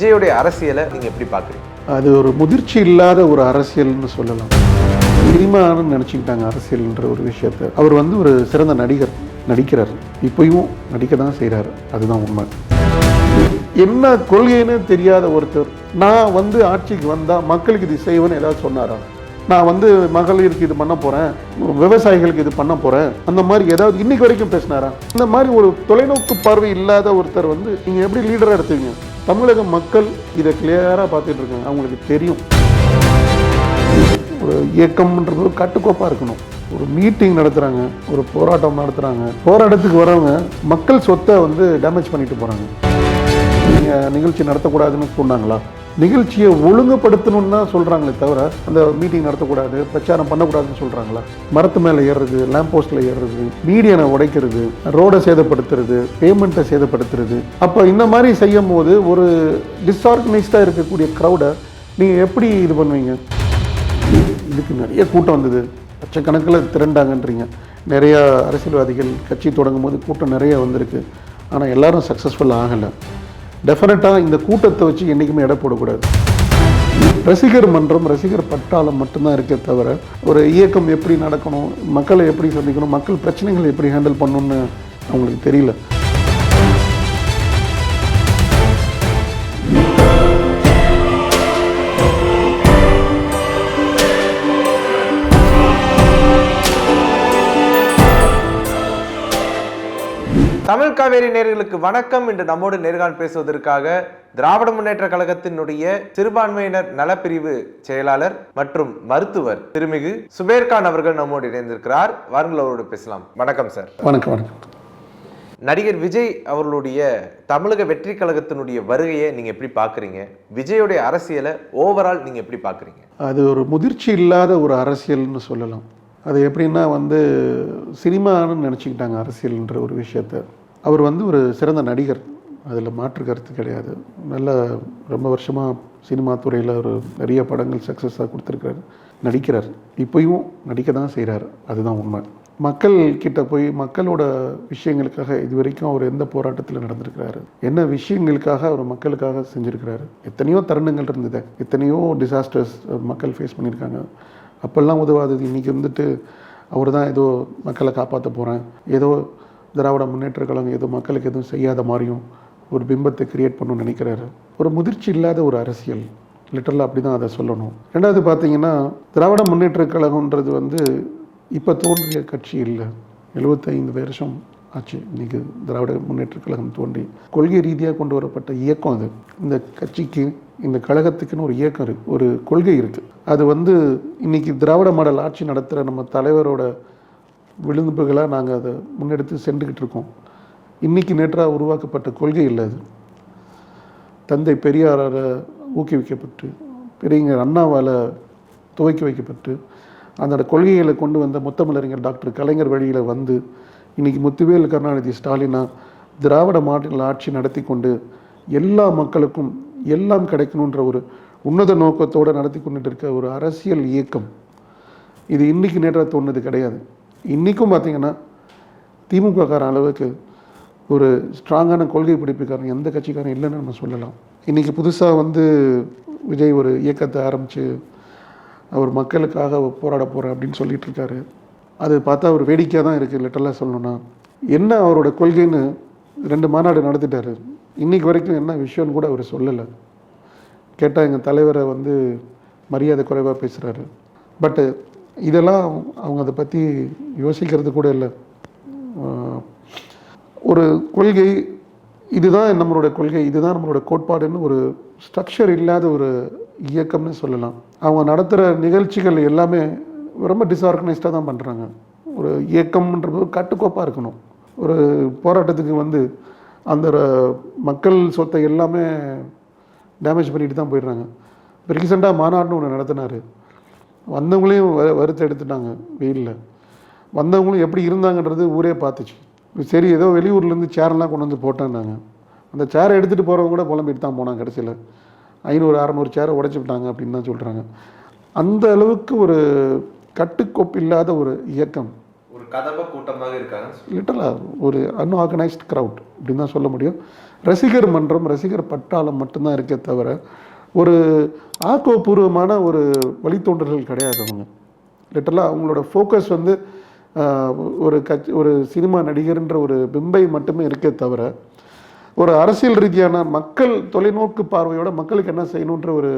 விஜயோடைய அரசியலை நீங்க எப்படி பார்க்குறீங்க அது ஒரு முதிர்ச்சி இல்லாத ஒரு அரசியல்னு சொல்லலாம். சினிமான்னு நினச்சிக்கிட்டாங்க அரசியல்ன்ற ஒரு விஷயத்த. அவர் வந்து ஒரு சிறந்த நடிகர் நடிக்கிறார். இப்பயும் நடிக்க தான் செய்கிறாரு அதுதான் உண்மை. என்ன கொள்கைன்னு தெரியாத ஒருத்தர் நான் வந்து ஆட்சிக்கு வந்தால் மக்களுக்கு இது செய்வேன்னு ஏதாவது சொன்னாரா? நான் வந்து மகளிருக்கு இது பண்ண போகிறேன் விவசாயிகளுக்கு இது பண்ண போகிறேன் அந்த மாதிரி ஏதாவது இன்னைக்கு வரைக்கும் பேசினாரா? இந்த மாதிரி ஒரு தொலைநோக்கு பார்வை இல்லாத ஒருத்தர் வந்து நீங்கள் எப்படி லீடராக எடுத்துவீங்க தமிழக மக்கள் இதை கிளியராக பார்த்துட்டு இருக்காங்க. அவங்களுக்கு தெரியும். ஒரு இயக்கம்ன்றது ஒரு கட்டுக்கோப்பாக இருக்கணும். ஒரு மீட்டிங் நடத்துகிறாங்க ஒரு போராட்டம் நடத்துகிறாங்க போராட்டத்துக்கு வரவங்க மக்கள் சொத்தை வந்து டேமேஜ் பண்ணிட்டு போகிறாங்க நீங்கள் நிகழ்ச்சி நடத்தக்கூடாதுன்னு சொன்னாங்களா? நிகழ்ச்சியை ஒழுங்குபடுத்தணும்னு தான் சொல்கிறாங்களே தவிர அந்த மீட்டிங் நடத்தக்கூடாது பிரச்சாரம் பண்ணக்கூடாதுன்னு சொல்கிறாங்களா மரத்து மேலே ஏறுறது லேம்ப் போஸ்ட்டில் ஏறுறது மீடியனை உடைக்கிறது ரோடை சேதப்படுத்துறது பேமெண்ட்டை சேதப்படுத்துறது. அப்போ இந்த மாதிரி செய்யும் போது ஒரு டிஸ்ஆர்கனைஸ்டாக இருக்கக்கூடிய க்ரௌடை நீங்கள் எப்படி இது பண்ணுவீங்க? இதுக்கு நிறைய கூட்டம் வந்தது. லட்சக்கணக்கில் திரண்டாங்கன்றீங்க. நிறைய அரசியல்வாதிகள் கட்சி தொடங்கும் போது கூட்டம் நிறைய வந்திருக்கு. ஆனால் எல்லாரும் சக்ஸஸ்ஃபுல் ஆகலை. டெஃபினட்டாக இந்த கூட்டத்தை வச்சு என்றைக்குமே எடை போடக்கூடாது. ரசிகர் மன்றம் ரசிகர் பட்டாளம் மட்டும்தான் இருக்கே தவிர ஒரு இயக்கம் எப்படி நடக்கணும் மக்களை எப்படி சந்திக்கணும் மக்கள் பிரச்சனைகளை எப்படி ஹேண்டில் பண்ணணும்னு அவங்களுக்கு தெரியல. தமிழ் காவேரி நேர்களுக்கு வணக்கம். இன்று நம்மோடு நேர்காணல் பேசுவதற்காக திராவிட முன்னேற்ற கழகத்தினுடைய சிறுபான்மையினர் நலப்பிரிவு செயலாளர் மற்றும் மருத்துவர் திருமிகு சுபேர்கான் அவர்கள் நம்மோடு இணைந்திருக்கிறார். வாருங்கள் அவரோடு பேசலாம். வணக்கம் சார். வணக்கம் வணக்கம். நடிகர் விஜய் அவர்களுடைய தமிழக வெற்றி கழகத்தினுடைய வருகையை நீங்க எப்படி பாக்குறீங்க விஜயோடைய அரசியலை ஓவரால் நீங்க எப்படி பாக்குறீங்க அது ஒரு முதிர்ச்சி இல்லாத ஒரு அரசியல்னு சொல்லலாம். அது எப்படின்னா வந்து சினிமான்னு நினச்சிக்கிட்டாங்க அரசியல்ன்ற ஒரு விஷயத்த. அவர் வந்து ஒரு சிறந்த நடிகர். அதில் மாற்று கருத்து கிடையாது. நல்ல ரொம்ப வருஷமாக சினிமா துறையில் ஒரு நிறைய படங்கள் சக்ஸஸாக கொடுத்துருக்காரு நடிக்கிறார். இப்பயும் நடிக்க தான் செய்கிறார் அதுதான் உண்மை. மக்கள் கிட்ட போய் மக்களோட விஷயங்களுக்காக இது வரைக்கும் அவர் எந்த போராட்டத்தில் நடந்திருக்கிறாரு? என்ன விஷயங்களுக்காக அவர் மக்களுக்காக செஞ்சுருக்கிறாரு? எத்தனையோ தருணங்கள் இருந்தது. எத்தனையோ டிசாஸ்டர்ஸ் மக்கள் ஃபேஸ் பண்ணியிருக்காங்க. அப்போல்லாம் உதவாதது. இன்றைக்கி வந்துட்டு அவர் தான் ஏதோ மக்களை காப்பாற்ற போகிறேன் ஏதோ திராவிட முன்னேற்ற கழகம் எதுவும் மக்களுக்கு எதுவும் செய்யாத மாதிரியும் ஒரு பிம்பத்தை கிரியேட் பண்ணணும்னு நினைக்கிறாரு. ஒரு முதிர்ச்சி இல்லாத ஒரு அரசியல். லிட்டரலாக அப்படி தான் அதை சொல்லணும். ரெண்டாவது பார்த்தீங்கன்னா திராவிட முன்னேற்ற கழகம்ன்றது வந்து இப்போ தோன்றிய கட்சி இல்லை. எழுபத்தைந்து வருஷம் ஆச்சு இன்னைக்கு திராவிட முன்னேற்ற கழகம் தோன்றி. கொள்கை ரீதியாக கொண்டு வரப்பட்ட இயக்கம் அது. இந்த கட்சிக்கு இந்த கழகத்துக்குன்னு ஒரு இயக்கம் இருக்கு. ஒரு கொள்கை இருக்குது அது வந்து இன்னைக்கு திராவிட மாடல் ஆட்சி நடத்துகிற நம்ம தலைவரோட விளிம்புகளாக நாங்கள் அதை முன்னெடுத்து சென்றுக்கிட்டு இருக்கோம். இன்னைக்கு நேற்றாக உருவாக்கப்பட்ட கொள்கை இல்லை அது. தந்தை பெரியாரால் ஊக்குவிக்கப்பட்டு பெரியவர் அண்ணாவால் துவக்கி வைக்கப்பட்டு அந்த கொள்கைகளை கொண்டு வந்த முத்தமிழறிஞர் டாக்டர் கலைஞர் வழியில் வந்து இன்றைக்கி முத்துவேல் கருணாநிதி ஸ்டாலினா திராவிட மாநில ஆட்சி நடத்தி கொண்டு எல்லா மக்களுக்கும் எல்லாம் கிடைக்கணுன்ற ஒரு உன்னத நோக்கத்தோடு நடத்தி கொண்டுட்டு இருக்க ஒரு அரசியல் இயக்கம். இது இன்றைக்கி நேற்றாக தோணுது கிடையாது. இன்றைக்கும் பார்த்திங்கன்னா திமுகக்காரன் அளவுக்கு ஒரு ஸ்ட்ராங்கான கொள்கை பிடிப்புக்காரன் எந்த கட்சிக்காரன் இல்லைன்னு நம்ம சொல்லலாம். இன்றைக்கி புதுசாக வந்து விஜய் ஒரு இயக்கத்தை ஆரம்பித்து அவர் மக்களுக்காக போராட போகிறேன் அப்படின்னு சொல்லிட்டு இருக்காரு. அது பார்த்தா ஒரு வேடிக்கையாக தான் இருக்குது லிட்டரலாக சொல்லணும்னா. என்ன அவரோட கொள்கைன்னு ரெண்டு மாநாடு நடத்திட்டார். இன்றைக்கி வரைக்கும் என்ன விஷயம்னு கூட அவர் சொல்லலை. கேட்டால் எங்கள் தலைவரை வந்து மரியாதை குறைவாக பேசுகிறாரு பட்டு இதெல்லாம் அவங்க அதை பற்றி யோசிக்கிறது கூட இல்லை. ஒரு கொள்கை இதுதான் நம்மளோட கொள்கை இதுதான் நம்மளோட கோட்பாடுன்னு ஒரு ஸ்ட்ரக்சர் இல்லாத ஒரு இயக்கம்னு சொல்லலாம். அவங்க நடத்துகிற நிகழ்ச்சிகள் எல்லாமே ரொம்ப டிஸ்ஆர்கனைஸ்டாக தான் பண்ணுறாங்க ஒரு இயக்கம்ன்றது கட்டுக்கோப்பாக இருக்கணும். ஒரு போராட்டத்துக்கு வந்து அந்த மக்கள் சொத்தை எல்லாமே டேமேஜ் பண்ணிட்டு தான் போயிடுறாங்க. இப்போ ரீசெண்டாக மாநாடுன்னு ஒன்று நடத்தினார். வந்தவங்களையும் வ வறுத்து எடுத்துட்டாங்க வெயிலில். வந்தவங்களும் எப்படி இருந்தாங்கன்றது ஊரே பார்த்துச்சு. சரி ஏதோ வெளியூர்லேருந்து சேரெல்லாம் கொண்டு வந்து போட்டேன்னாங்க. அந்த சேரை எடுத்துகிட்டு போகிறவங்க கூட புலம்பிட்டு தான் போனாங்க கடைசியில். ஐநூறு அறநூறு சேரை உடைச்சு விட்டாங்க அப்படின்னு தான் சொல்கிறாங்க அந்த அளவுக்கு ஒரு கட்டுக்கோப்பு இல்லாத ஒரு இயக்கம். ஒரு கதம்ப கூட்டமாக இருக்காங்க. லிட்டலாக ஒரு அன்ஆர்கனைஸ்ட் க்ரௌட் அப்படின்னு தான் சொல்ல முடியும். ரசிகர் மன்றம் ரசிகர் பட்டாளம் மட்டும்தான் இருக்கே தவிர ஒரு ஆக்கப்பூர்வமான ஒரு வழித்தோன்றல்கள் கிடையாது அவங்க. லிட்டலாக அவங்களோட ஃபோக்கஸ் வந்து ஒரு கட்சி ஒரு சினிமா நடிகர்ன்ற ஒரு பிம்பை மட்டுமே இருக்கே தவிர ஒரு அரசியல் ரீதியான மக்கள் தொலைநோக்கு பார்வையோட மக்களுக்கு என்ன செய்யணுன்ற ஒரு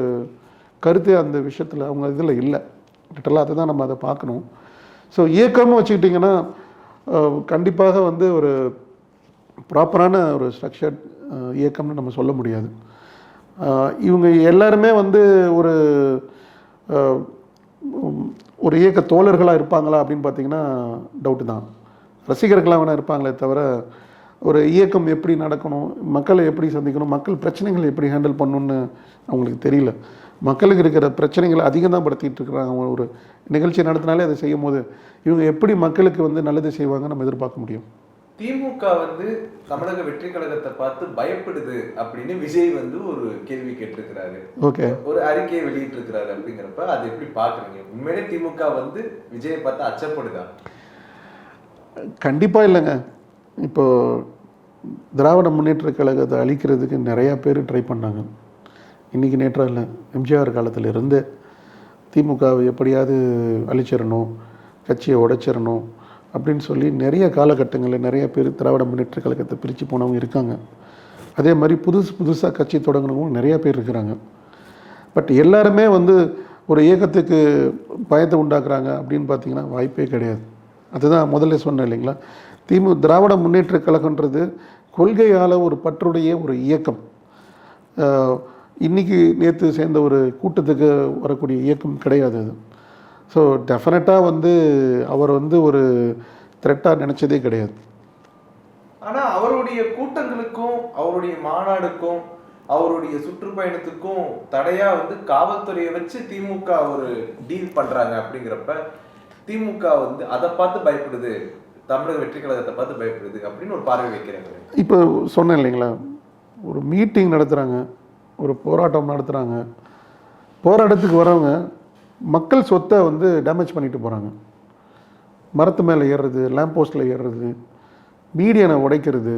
கருத்து அந்த விஷயத்தில் அவங்க இதில் இல்லை. லிட்டலாக அதுதான் நம்ம அதை பார்க்கணும். ஸோ இயக்கம்னு வச்சுக்கிட்டிங்கன்னா கண்டிப்பாக வந்து ஒரு ப்ராப்பரான ஒரு ஸ்ட்ரக்சர்ட் இயக்கம்னு நம்ம சொல்ல முடியாது. இவங்க எல்லாருமே வந்து ஒரு ஒரு இயக்க தோழர்களாக இருப்பாங்களா அப்படின்னு பார்த்தீங்கன்னா டவுட்டு தான். ரசிகர்களாக வேணால் இருப்பாங்களே தவிர ஒரு இயக்கம் எப்படி நடக்கணும் மக்களை எப்படி சந்திக்கணும் மக்கள் பிரச்சனைகளை எப்படி ஹேண்டில் பண்ணணும்னு அவங்களுக்கு தெரியல. மக்களுக்கு இருக்கிற பிரச்சனைகளை அதிகம் தான் படுத்திட்டு இருக்கிறாங்க. ஒரு நிகழ்ச்சி நடத்தினாலே அதை செய்யும் போது இவங்க எப்படி மக்களுக்கு வந்து நல்லது செய்வாங்க நம்ம எதிர்பார்க்க முடியும். திமுக வந்து தமிழக வெற்றி கழகத்தை பார்த்து பயப்படுது அப்படின்னு விஜய் வந்து ஒரு கேள்வி கேட்டிருக்கிறாரு. ஓகே. ஒரு அறிக்கையை வெளியிட்டிருக்கிறாரு அப்படிங்கிறப்ப அதை எப்படி பாக்குறீங்க உண்மையிலே திமுக வந்து விஜயை பார்த்து அச்சப்படுதா? கண்டிப்பாக இல்லைங்க. இப்போ திராவிட முன்னேற்ற கழகத்தை அழிக்கிறதுக்கு நிறையா பேர் ட்ரை பண்ணாங்க. இன்றைக்கி நேற்றா இல்லை எம்ஜிஆர் காலத்துல இருந்து திமுகவை எப்படியாவது அழிச்சிடணும் கட்சியை உடைச்சிடணும் அப்படின்னு சொல்லி நிறைய காலகட்டங்களில் நிறைய பேர் திராவிட முன்னேற்ற கழகத்தை பிரித்து போனவங்க இருக்காங்க. அதே மாதிரி புதுசு புதுசாக கட்சி தொடங்கினவங்க நிறையா பேர் இருக்கிறாங்க. பட் எல்லாருமே வந்து ஒரு இயக்கத்துக்கு பயத்தை உண்டாக்குறாங்க அப்படின்னு பார்த்தீங்கன்னா வாய்ப்பே கிடையாது. அதுதான் முதல்ல சொன்னேன் இல்லைங்களா? திமு திராவிட முன்னேற்ற கழகன்றது கொள்கையால் ஒரு பற்றுடைய ஒரு இயக்கம். இன்றைக்கி இன்னைக்கு நேற்று சேர்ந்த ஒரு கூட்டத்துக்கு வரக்கூடிய இயக்கம் கிடையாது அது. ஸோ டெஃபினட்டாக வந்து அவர் வந்து ஒரு த்ரெட்டாக நினச்சதே கிடையாது. ஆனா அவருடைய கூட்டங்களுக்கும் அவருடைய மாநாடுக்கும் அவருடைய சுற்றுப்பயணத்துக்கும் தடையா வந்து காவல்துறையை வச்சு திமுக ஒரு டீல் பண்றாங்க அப்படிங்கிறப்ப திமுக வந்து அதை பார்த்து பயப்படுது. தமிழக வெற்றி கழகத்தை பார்த்து பயப்படுது அப்படின்னு ஒரு பார்வை வைக்கிறாங்க. இப்போ சொன்னேன் இல்லைங்களா? ஒரு மீட்டிங் நடத்துகிறாங்க ஒரு போராட்டம் நடத்துகிறாங்க போராட்டத்துக்கு வரவங்க மக்கள் சொத்தை வந்து டேமேஜ் பண்ணிட்டு போகிறாங்க மரத்து மேலே ஏறுறது லேம்ப் போஸ்ட்டில் ஏறுறது மீடியனை உடைக்கிறது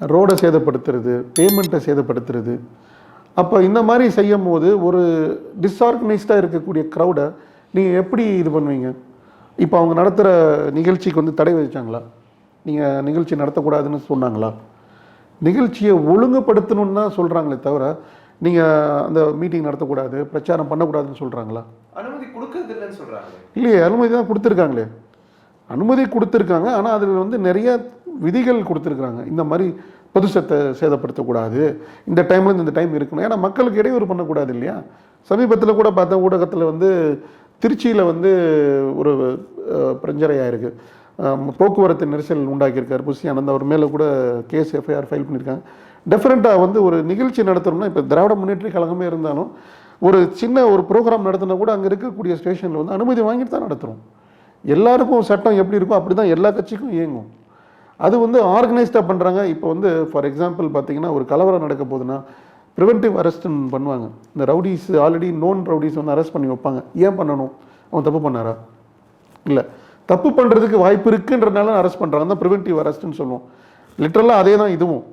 ரோடை சேதப்படுத்துறது பேமெண்ட்டை சேதப்படுத்துறது. அப்போ இந்த மாதிரி செய்யும் போது ஒரு டிஸ்ஆர்கனைஸ்டாக இருக்கக்கூடிய க்ரௌடை நீங்கள் எப்படி இது பண்ணுவீங்க? இப்போ அவங்க நடத்துகிற நிகழ்ச்சிக்கு வந்து தடை விதிச்சாங்களா? நீங்கள் நிகழ்ச்சி நடத்தக்கூடாதுன்னு சொன்னாங்களா? நிகழ்ச்சியை ஒழுங்குபடுத்தணும்னு தான் சொல்கிறாங்களே தவிர நீங்கள் அந்த மீட்டிங் நடத்தக்கூடாது பிரச்சாரம் பண்ணக்கூடாதுன்னு சொல்கிறாங்களா அனுமதி கொடுக்கறது இல்லைன்னு சொல்றாங்க இல்லையே அனுமதி தான் கொடுத்துருக்காங்களே. அனுமதி கொடுத்துருக்காங்க ஆனால் அதில் வந்து நிறைய விதிகள் கொடுத்துருக்குறாங்க. இந்த மாதிரி பொது சொத்தை சேதப்படுத்தக்கூடாது. இந்த டைம்ல இந்த டைம் இருக்கணும். ஏன்னா மக்களுக்கு இடையூறு பண்ணக்கூடாது இல்லையா? சமீபத்தில் கூட பார்த்தா ஊடகத்தில் வந்து திருச்சியில் வந்து ஒரு பிரஞ்சரையாக போக்குவரத்து நெரிசல் உண்டாக்கியிருக்காரு புசி ஆனந்த் அவர் மேலே கூட கேஸ் எஃப்ஐஆர் ஃபைல் பண்ணியிருக்காங்க. டிஃப்ரெண்ட்டாக வந்து ஒரு நிகழ்ச்சி நடத்துகிறோம்னா இப்போ திராவிட முன்னேற்ற கழகமே இருந்தாலும் ஒரு சின்ன ஒரு ப்ரோக்ராம் நடத்தினா கூட அங்கே இருக்கக்கூடிய ஸ்டேஷனில் வந்து அனுமதி வாங்கிட்டு தான் நடத்துகிறோம் எல்லாருக்கும் சட்டம் எப்படி இருக்கோ அப்படி தான் எல்லா கட்சிக்கும் இயங்கும். அது வந்து ஆர்கனைஸ்டாக பண்ணுறாங்க இப்போ வந்து ஃபார் எக்ஸாம்பிள் பார்த்தீங்கன்னா ஒரு கலவரம் நடக்க போகுதுன்னா ப்ரிவென்டிவ் அரெஸ்ட்னு பண்ணுவாங்க. இந்த ரவுடிஸ் ஆல்ரெடி நோன் ரவுடிஸ் வந்து அரெஸ்ட் பண்ணி வைப்பாங்க. ஏன் பண்ணணும்? அவன் தப்பு பண்ணாரா? இல்லை. தப்பு பண்ணுறதுக்கு வாய்ப்பு இருக்குன்றனால அரெஸ்ட் பண்ணுறாங்க தான் ப்ரிவென்டிவ் அரெஸ்ட்னு சொல்லுவோம். லிட்டரலாக அதே தான் இதுவும்.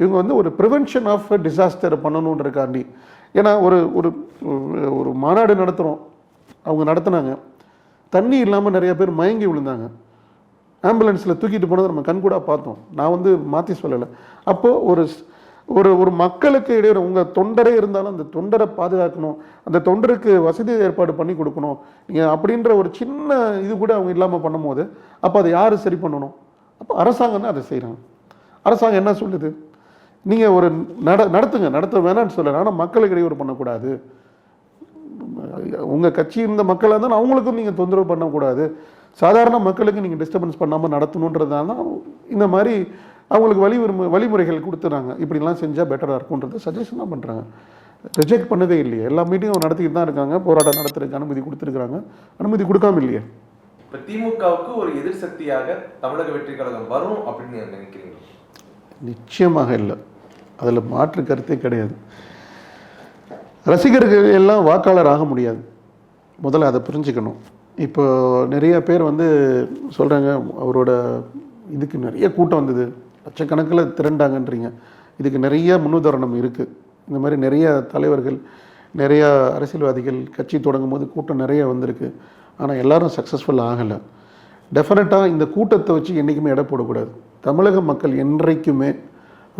இவங்க வந்து ஒரு ப்ரிவென்ஷன் ஆஃப் டிசாஸ்டர் பண்ணணுன்றக்காண்டி. ஏன்னா ஒரு ஒரு ஒரு மாநாடு நடத்துகிறோம் அவங்க நடத்துனாங்க. தண்ணி இல்லாமல் நிறைய பேர் மயங்கி விழுந்தாங்க. ஆம்புலன்ஸில் தூக்கிட்டு போனதை நம்ம கண்கூடாக பார்த்தோம். நான் வந்து மாற்றி சொல்லலை. அப்போது ஒரு ஒரு ஒரு மக்களுக்கு இடையே உங்கள் தொண்டரே இருந்தாலும் அந்த தொண்டரை பாதுகாக்கணும். அந்த தொண்டருக்கு வசதி ஏற்பாடு பண்ணி கொடுக்கணும். நீங்கள் அப்படின்ற ஒரு சின்ன இது கூட அவங்க இல்லாமல் பண்ணும்போது அப்போ அதை யார் சரி பண்ணணும்? அப்போ அரசாங்கம் தான் அதை செய்கிறாங்க அரசாங்கம் என்ன சொல்லுது? நீங்கள் ஒரு நட நடத்துங்க நடத்த வேணாம்னு சொல்லலை. ஆனால் மக்களுக்கு இடையூறு பண்ணக்கூடாது. உங்கள் கட்சி இருந்த மக்களாக இருந்தாலும் அவங்களுக்கும் நீங்கள் தொந்தரவு பண்ணக்கூடாது. சாதாரண மக்களுக்கு நீங்கள் டிஸ்டர்பன்ஸ் பண்ணாமல் நடத்தணுன்றதால தான் இந்த மாதிரி அவங்களுக்கு வழி வழிமுறைகள் கொடுத்துறாங்க. இப்படிலாம் செஞ்சால் பெட்டராக இருக்கும்ன்றத சஜஷன் தான் பண்ணுறாங்க ரிஜெக்ட் பண்ணதே இல்லையே. எல்லா மீட்டிங்கும் நடத்திக்கிட்டு தான் இருக்காங்க. போராட்டம் நடத்துறதுக்கு அனுமதி கொடுத்துருக்குறாங்க. அனுமதி கொடுக்காம இல்லையே. இப்போ திமுகவுக்கு ஒரு எதிர் சக்தியாக தமிழக வெற்றி கழகம் வரும் அப்படின்னு நினைக்கிறீங்க நிச்சயமாக இல்லை. அதில் மாற்று கருத்தே கிடையாது. ரசிகர்கள் எல்லாம் வாக்காளர் ஆக முடியாது. முதல்ல அதை புரிஞ்சுக்கணும். இப்போ நிறைய பேர் வந்து சொல்கிறாங்க அவரோட இதுக்கு நிறைய கூட்டம் வந்தது. லட்சக்கணக்கில் திரண்டாங்கன்றீங்க. இதுக்கு நிறைய முன்னுதாரணம் இருக்குது இந்த மாதிரி நிறைய தலைவர்கள் நிறைய அரசியல்வாதிகள் கட்சி தொடங்கும் போது கூட்டம் நிறைய வந்திருக்கு. ஆனால் எல்லாரும் சக்ஸஸ்ஃபுல் ஆகலை. டெஃபினட்டாக இந்த கூட்டத்தை வச்சு என்றைக்குமே எடை போடக்கூடாது. தமிழக மக்கள் என்றைக்குமே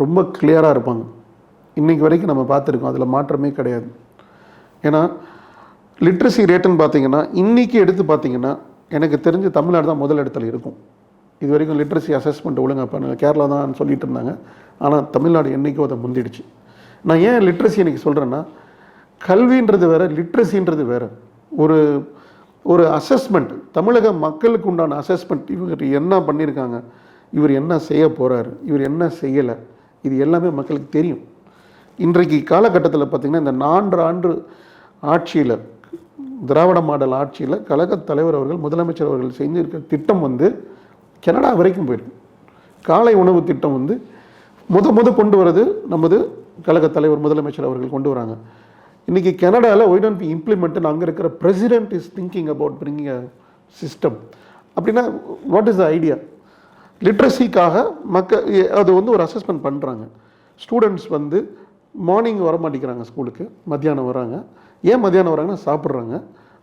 ரொம்ப கிளியராக இருப்பாங்க. இன்றைக்கு வரைக்கும் நம்ம பார்த்துருக்கோம். அதில் மாற்றமே கிடையாது. ஏன்னா லிட்ரஸி ரேட்டுன்னு பார்த்தீங்கன்னா இன்றைக்கி எடுத்து பார்த்தீங்கன்னா எனக்கு தெரிஞ்சு தமிழ்நாடு தான் முதல் இடத்துல இருக்கும். இது வரைக்கும் லிட்ரஸி அசஸ்மெண்ட் ஒழுங்காக பண்ணுங்க கேரளா தான் சொல்லிட்டு இருந்தாங்க. ஆனால் தமிழ்நாடு என்றைக்கோ அதை முந்திடுச்சு. நான் ஏன் லிட்ரஸி எனக்கு சொல்கிறேன்னா கல்வின்றது வேறு லிட்ரஸின்றது வேற. ஒரு ஒரு அசஸ்மெண்ட் தமிழக மக்களுக்கு உண்டான அசஸ்மெண்ட் இவங்க என்ன பண்ணியிருக்காங்க? இவர் என்ன செய்ய போகிறாரு இவர் என்ன செய்யலை இது எல்லாமே மக்களுக்கு தெரியும். இன்றைக்கு காலகட்டத்தில் பார்த்திங்கன்னா இந்த நான்கு ஆண்டு ஆட்சியில் திராவிட மாடல் ஆட்சியில் கழகத் தலைவர் அவர்கள் முதலமைச்சர் அவர்கள் செஞ்சிருக்க திட்டம் வந்து கனடா வரைக்கும் போயிருக்கு. காலை உணவு திட்டம் வந்து முத முத கொண்டு வரது நமது கழகத் தலைவர் முதலமைச்சர் அவர்கள் கொண்டு வராங்க. இன்றைக்கி கனடாவில் ஒய் டோன்ட் பி இம்ப்ளிமெண்ட் அங்கே இருக்கிற president is thinking about bringing a system அப்படின்னா வாட் இஸ் த ஐடியா லிட்ரஸிக்காக மக்கள் அது வந்து ஒரு அசஸ்மெண்ட் பண்ணுறாங்க ஸ்டூடெண்ட்ஸ் வந்து மார்னிங் வர மாட்டேங்கிறாங்க ஸ்கூலுக்கு மத்தியானம் வராங்க. ஏன் மத்தியானம் வராங்கன்னா சாப்பிட்றாங்க.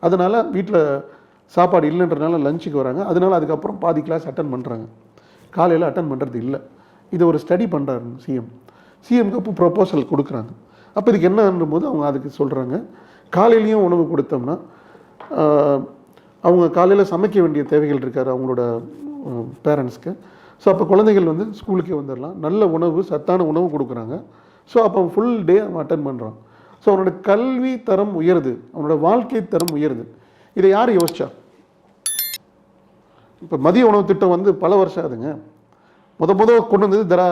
அதனால் வீட்டில் சாப்பாடு இல்லைன்றனால லஞ்சுக்கு வராங்க. அதனால அதுக்கப்புறம் பாதி கிளாஸ் அட்டன் பண்ணுறாங்க காலையில் அட்டன் பண்ணுறது இல்லை. இதை ஒரு ஸ்டடி பண்ணுறாரு சிஎம் சிஎம்க்கு அப்போ ப்ரொப்போசல் கொடுக்குறாங்க. அப்போ இதுக்கு என்னன்னும் போது அவங்க அதுக்கு சொல்கிறாங்க காலையிலையும் உணவு கொடுத்தோம்னா அவங்க காலையில் சமைக்க வேண்டிய தேவைகள் இருக்கார் அவங்களோட பேரண்ட்ஸ்க்கு ஸோ அப்போ குழந்தைகள் வந்து ஸ்கூலுக்கே வந்துடலாம் நல்ல உணவு சத்தான உணவு கொடுக்குறாங்க. ஸோ அப்போ ஃபுல் டே அவன் அட்டன் பண்ணுறான் ஸோ அவனோட கல்வி தரம் உயருது. அவனோட வாழ்க்கை தரம் உயருது. இதை யார் யோசிச்சா? இப்போ மதிய உணவு திட்டம் வந்து பல வருஷம் ஆகுதுங்க. முத முத கொண்டு வந்தது திரா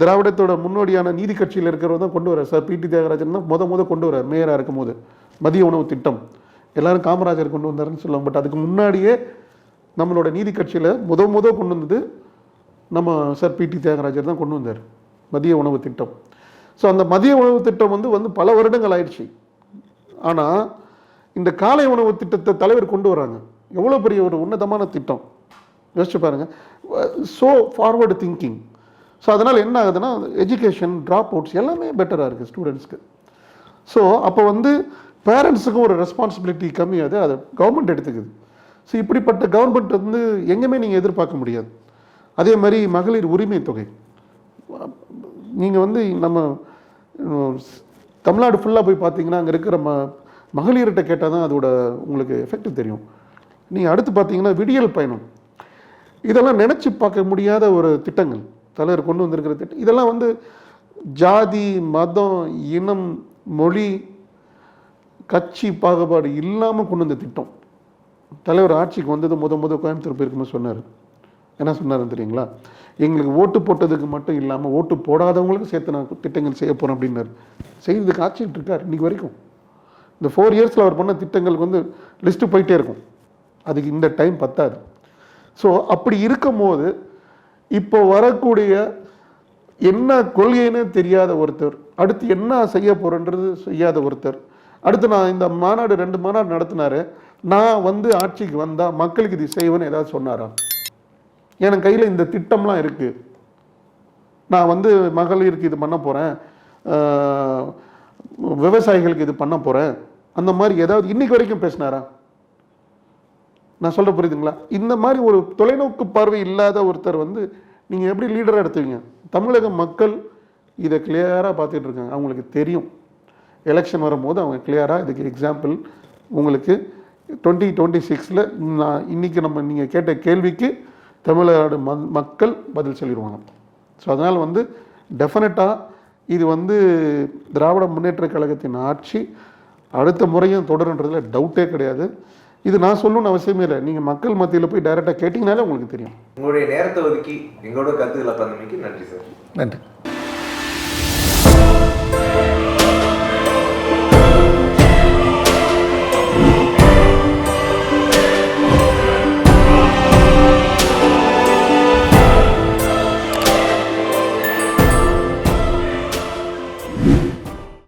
திராவிடத்தோட முன்னோடியான நீதி கட்சியில் இருக்கிறவர் தான் கொண்டு வரார் சார் பிடி தியாகராஜன் தான் முத முத கொண்டு வரார் மேயராக இருக்கும்போது. மதிய உணவு திட்டம். எல்லாரும் காமராஜர் கொண்டு வந்தாருன்னு சொல்லுவாங்க. பட் அதுக்கு முன்னாடியே நம்மளோட நீதி கட்சியில் முத முத கொண்டு வந்தது நம்ம சார் பிடி தியாகராஜர் தான் கொண்டு வந்தார். மதிய உணவு திட்டம். ஸோ அந்த மதிய உணவு திட்டம் வந்து வந்து பல வருடங்கள் ஆயிடுச்சு. ஆனால் இந்த காலை உணவு திட்டத்தை தலைவர் கொண்டு வராங்க. எவ்வளோ பெரிய ஒரு உன்னதமான திட்டம். யோசிச்சு பாருங்கள் ஸோ ஃபார்வர்டு திங்கிங் ஸோ அதனால் என்ன ஆகுதுன்னா எஜுகேஷன் ட்ராப் அவுட்ஸ் எல்லாமே பெட்டராக இருக்குது ஸ்டூடெண்ட்ஸ்க்கு ஸோ அப்போ வந்து பேரண்ட்ஸுக்கும் ஒரு ரெஸ்பான்சிபிலிட்டி கம்மியாது அதை கவர்மெண்ட் எடுத்துக்குது. ஸோ இப்படிப்பட்ட கவர்மெண்ட் வந்து எங்கேயுமே நீங்கள் எதிர்பார்க்க முடியாது. அதே மாதிரி மகளிர் உரிமை தொகை. நீங்கள் வந்து நம்ம தமிழ்நாடு ஃபுல்லாக போய் பார்த்தீங்கன்னா அங்கே இருக்கிற ம மகளிர்கிட்ட கேட்டால் தான் அதோட உங்களுக்கு எஃபெக்ட் தெரியும். நீங்கள் அடுத்து பார்த்தீங்கன்னா விடியல் பயணம். இதெல்லாம் நினச்சி பார்க்க முடியாத ஒரு திட்டங்கள். தலைவர் கொண்டு வந்திருக்கிற திட்டம் இதெல்லாம் வந்து ஜாதி மதம் இனம் மொழி கட்சி பாகுபாடு இல்லாமல் கொண்டு வந்த திட்டம். தலைவர் ஆட்சிக்கு வந்தது முத முத கோயம்புத்தூர் போயிருக்குன்னு சொன்னார். என்ன சொன்னாருன்னு தெரியுங்களா? எங்களுக்கு ஓட்டு போட்டதுக்கு மட்டும் இல்லாமல் ஓட்டு போடாதவங்களுக்கும் சேர்த்து நான் திட்டங்கள் செய்ய போகிறேன் அப்படின்னாரு. செய்யறதுக்கு ஆட்சிட்டு இருக்கார் இன்னைக்கு வரைக்கும். இந்த ஃபோர் இயர்ஸில் அவர் பண்ண திட்டங்களுக்கு வந்து லிஸ்ட்டு போயிட்டே இருக்கும். அதுக்கு இந்த டைம் பத்தாது. ஸோ அப்படி இருக்கும்போது இப்போ வரக்கூடிய என்ன கொள்கைன்னு தெரியாத ஒருத்தர் அடுத்து என்ன செய்ய போறேன்றது செய்யாத ஒருத்தர் அடுத்து நான் இந்த மாநாடு ரெண்டு மாநாடு நடத்தினாரு நான் வந்து ஆட்சிக்கு வந்தால் மக்களுக்கு இது செய்வேன்னு ஏதாவது சொன்னாரா? எனக்கு கையில் இந்த திட்டம்லாம் இருக்கு. நான் வந்து மகளிருக்கு இது பண்ண போகிறேன் விவசாயிகளுக்கு இது பண்ண போகிறேன் அந்த மாதிரி ஏதாவது இன்னைக்கு வரைக்கும் பேசினாரா? நான் சொல்ல புரியுதுங்களா? இந்த மாதிரி ஒரு தொலைநோக்கு பார்வை இல்லாத ஒருத்தர் வந்து நீங்கள் எப்படி லீடராக எடுத்துவீங்க? தமிழக மக்கள் இதை கிளியராக பார்த்துட்டு இருக்காங்க. அவங்களுக்கு தெரியும். எலெக்ஷன் வரும்போது அவங்க கிளியராக இதுக்கு எக்ஸாம்பிள் உங்களுக்கு டுவெண்ட்டி டுவெண்ட்டி சிக்ஸில் நான் இன்னைக்கு நம்ம நீங்கள் கேட்ட கேள்விக்கு தமிழ்நாடு ம- மக்கள் பதில் சொல்லிடுவாங்க. ஸோ அதனால் வந்து டெஃபினட்டாக இது வந்து திராவிட முன்னேற்ற கழகத்தின் ஆட்சி அடுத்த முறையும் தொடருன்றதுல டவுட்டே கிடையாது. இது நான் சொல்லணும்னு அவசியமே இல்லை. நீங்கள் மக்கள் மத்தியில் போய் டைரெக்டாக கேட்டிங்கனாலே உங்களுக்கு தெரியும். உங்களுடைய நேரத்தை ஒதுக்கி எங்களோட கருத்துக்களை பந்தமைக்கு நன்றி சார். நன்றி.